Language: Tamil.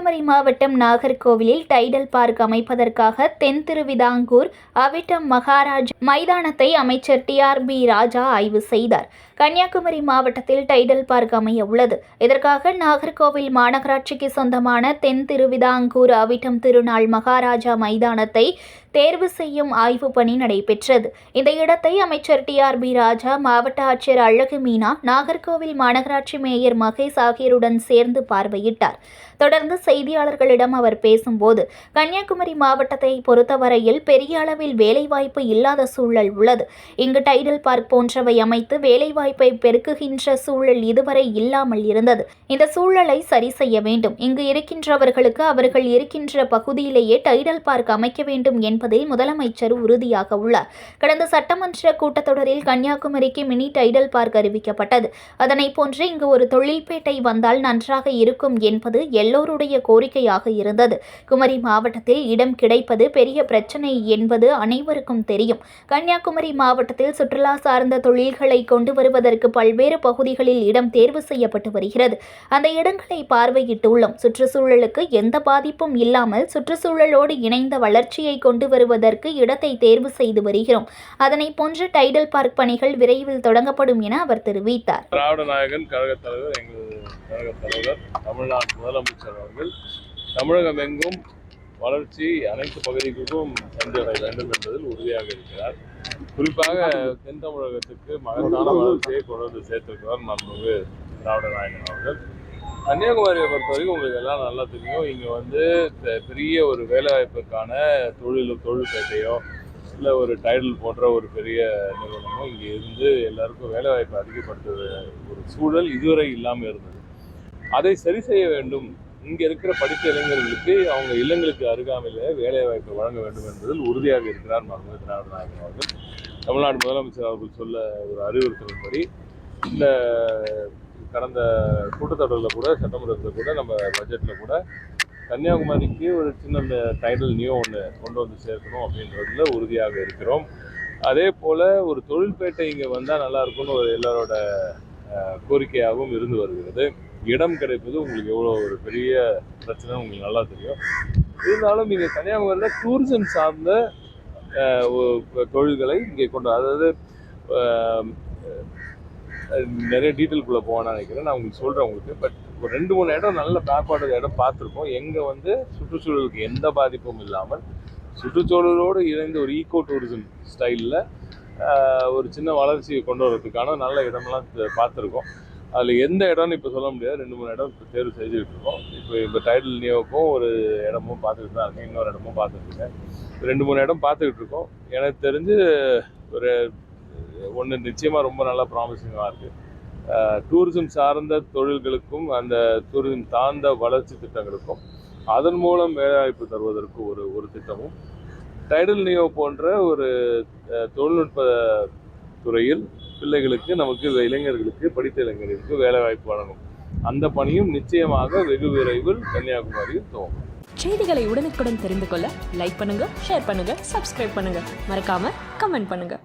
மாவட்டம் நாகர்கோவிலில் டைடல் பார்க் அமைப்பதற்காக தென் திருவிதாங்கூர் அவிட்டம் மகாராஜ் மைதானத்தை அமைச்சர் டிஆர்பி ராஜா ஆய்வு செய்தார். கன்னியாகுமரி மாவட்டத்தில் டைடல் பார்க் அமைய உள்ளது. இதற்காக நாகர்கோவில் மாநகராட்சிக்கு சொந்தமான தென் திருவிதாங்கூர் அவிட்டம் திருநாள் மகாராஜா மைதானத்தை தேர்வு செய்யும் ஆய்வு பணி நடைபெற்றது. இந்த இடத்தை அமைச்சர் டிஆர்பி ராஜா மாவட்ட ஆட்சியர் அழகு மீனா நாகர்கோவில் மாநகராட்சி மேயர் மகேஷ் ஆகியோருடன் சேர்ந்து பார்வையிட்டார். தொடர்ந்து செய்தியாளர்களிடம் அவர் பேசும்போது கன்னியாகுமரி மாவட்டத்தை பொறுத்தவரையில் பெரிய அளவில் வேலைவாய்ப்பு இல்லாத சூழல் உள்ளது. இங்கு டைடல் பார்க் போன்றவை அமைத்து வேலைவாய்ப்பை பெருக்குகின்ற சூழல் இதுவரை இல்லாமல் இருந்தது. இந்த சூழலை சரி செய்ய வேண்டும். இங்கு இருக்கின்றவர்களுக்கு அவர்கள் இருக்கின்ற பகுதியிலேயே டைடல் பார்க் அமைக்க வேண்டும் என்பதில் முதலமைச்சர் உறுதியாக உள்ளார். கடந்த சட்டமன்ற கூட்டத்தொடரில் கன்னியாகுமரிக்கு மினி டைடல் பார்க் அறிவிக்கப்பட்டது. அதனை போன்று இங்கு ஒரு தொழில்பேட்டை வந்தால் நன்றாக இருக்கும் என்பது எல்லோருடைய கோரிக்கையாக இருந்தது. குமரி மாவட்டத்தில் இடம் கிடைப்பது பெரிய பிரச்சனை என்பது அனைவருக்கும் தெரியும். கன்னியாகுமரி மாவட்டத்தில் சுற்றுலா சார்ந்த தொழில்களை கொண்டு வருவதற்கு பல்வேறு பகுதிகளில் இடம் தேர்வு செய்யப்பட்டு வருகிறது. அந்த இடங்களை பார்வையிட்டுள்ளோம். சுற்றுச்சூழலுக்கு எந்த பாதிப்பும் இல்லாமல் சுற்றுச்சூழலோடு இணைந்த வளர்ச்சியை கொண்டு வருவதற்கு இடத்தை தேர்வு செய்து வருகிறோம். அதனை போன்று டைடல் பார்க் பணிகள் விரைவில் தொடங்கப்படும் என அவர் தெரிவித்தார். திராவிட நாயகன் கழக தலைவர் எங்கள் கழகத் தலைவர் தமிழ்நாடு முதலமைச்சர் அவர்கள் தமிழகம் எங்கும் வளர்ச்சி அனைத்து பகுதிகளுக்கும் சென்றடைய வேண்டும் என்பதில் உறுதியாக இருக்கிறார். குறிப்பாக தென் தமிழகத்துக்கு மகத்தான வளர்ச்சியை கொண்டு வந்து சேர்த்திருக்கிறார் மாண்புமிகு திராவிட நாயகன் அவர்கள். கன்னியாகுமரியை பொறுத்தவரைக்கும் உங்களுக்கு எல்லாம் நல்லா தெரியும். இங்கே வந்து பெ- பெரிய ஒரு வேலைவாய்ப்புக்கான தொழில் தொழில்பேட்டையோ இல்லை ஒரு டைடல் போன்ற ஒரு பெரிய நிறுவனமோ இங்கே இருந்து எல்லாருக்கும் வேலைவாய்ப்பை அதிகப்படுத்துகிற ஒரு சூழல் இதுவரை இல்லாமல் இருந்தது. அதை சரி செய்ய வேண்டும். இங்கே இருக்கிற படித்த இளைஞர்களுக்கு அவங்க இல்லங்களுக்கு அருகாமையிலே வேலைவாய்ப்பை வழங்க வேண்டும் என்பதில் உறுதியாக இருக்கிறார் மருத்துவ திராவிட நாயகன் அவர்கள். தமிழ்நாடு முதலமைச்சர் அவர்கள் சொல்ல ஒரு அறிவுறுத்தலின்படி இந்த கடந்த கூட்டத்தொடரில் கூட சட்டமன்றத்தில் கூட நம்ம பட்ஜெட்டில் கூட கன்னியாகுமரிக்கு ஒரு சின்ன இந்த டைடல் ஒன்று கொண்டு வந்து சேர்க்கணும் அப்படின்றதுல உறுதியாக இருக்கிறோம். அதே போல் ஒரு தொழில்பேட்டை இங்கே வந்தால் நல்லா இருக்கும்னு ஒரு எல்லாரோட கோரிக்கையாகவும் இருந்து வருகிறது. இடம் கிடைப்பது உங்களுக்கு எவ்வளோ ஒரு பெரிய பிரச்சனை உங்களுக்கு நல்லா தெரியும். இருந்தாலும் இங்கே கன்னியாகுமரியில் டூரிசம் சார்ந்த தொழில்களை இங்கே கொண்டு அதாவது நிறைய டீட்டெயில்குள்ளே போவேன்னு நினைக்கிறேன். நான் உங்களுக்கு சொல்கிறேன் உங்களுக்கு. பட் ஒரு ரெண்டு மூணு இடம் நல்ல பேக்வார்டு இடம் பார்த்துருக்கோம் எங்கே வந்து சுற்றுச்சூழலுக்கு எந்த பாதிப்பும் இல்லாமல் சுற்றுச்சூழலோடு இணைந்த ஒரு ஈகோ டூரிசம் ஸ்டைலில் ஒரு சின்ன வளர்ச்சியை கொண்டு வரதுக்கான நல்ல இடமெல்லாம் பார்த்துருக்கோம். அதில் எந்த இடம்னு இப்போ சொல்ல முடியாது. ரெண்டு மூணு இடம் இப்போ தேர்வு செஞ்சுக்கிட்டு இருக்கோம். இப்போ இப்போ டைட்டில் நியோக்கும் ஒரு இடமும் பார்த்துக்கிட்டு தான் இருக்கேன். இன்னொரு இடமும் பார்த்துட்டு இருக்கேன். ரெண்டு மூணு இடம் பார்த்துக்கிட்டு இருக்கோம். எனக்கு தெரிஞ்சு ஒரு ஒன்று நிச்சயமாக ரொம்ப நல்லா ப்ராமிசிங்காக இருக்குது டூரிசம் சார்ந்த தொழில்களுக்கும் அந்த டூரிசம் சார்ந்த வளர்ச்சி திட்டங்களுக்கும் அதன் மூலம் வேலைவாய்ப்பு தருவதற்கு ஒரு ஒரு திட்டமும். டைடல் நியோ போன்ற ஒரு தொழில்நுட்ப துறையில் பிள்ளைகளுக்கு நமக்கு இளைஞர்களுக்கு படித்த இளைஞர்களுக்கு வேலைவாய்ப்பு வழங்கும். அந்த பணியும் நிச்சயமாக வெகு விரைவில் கன்னியாகுமரியில் துவங்கும். செய்திகளை உடனுக்குடன் தெரிந்து கொள்ள லைக் பண்ணுங்க ஷேர் பண்ணுங்க சப்ஸ்கிரைப் பண்ணுங்க. மறக்காம கமெண்ட் பண்ணுங்க.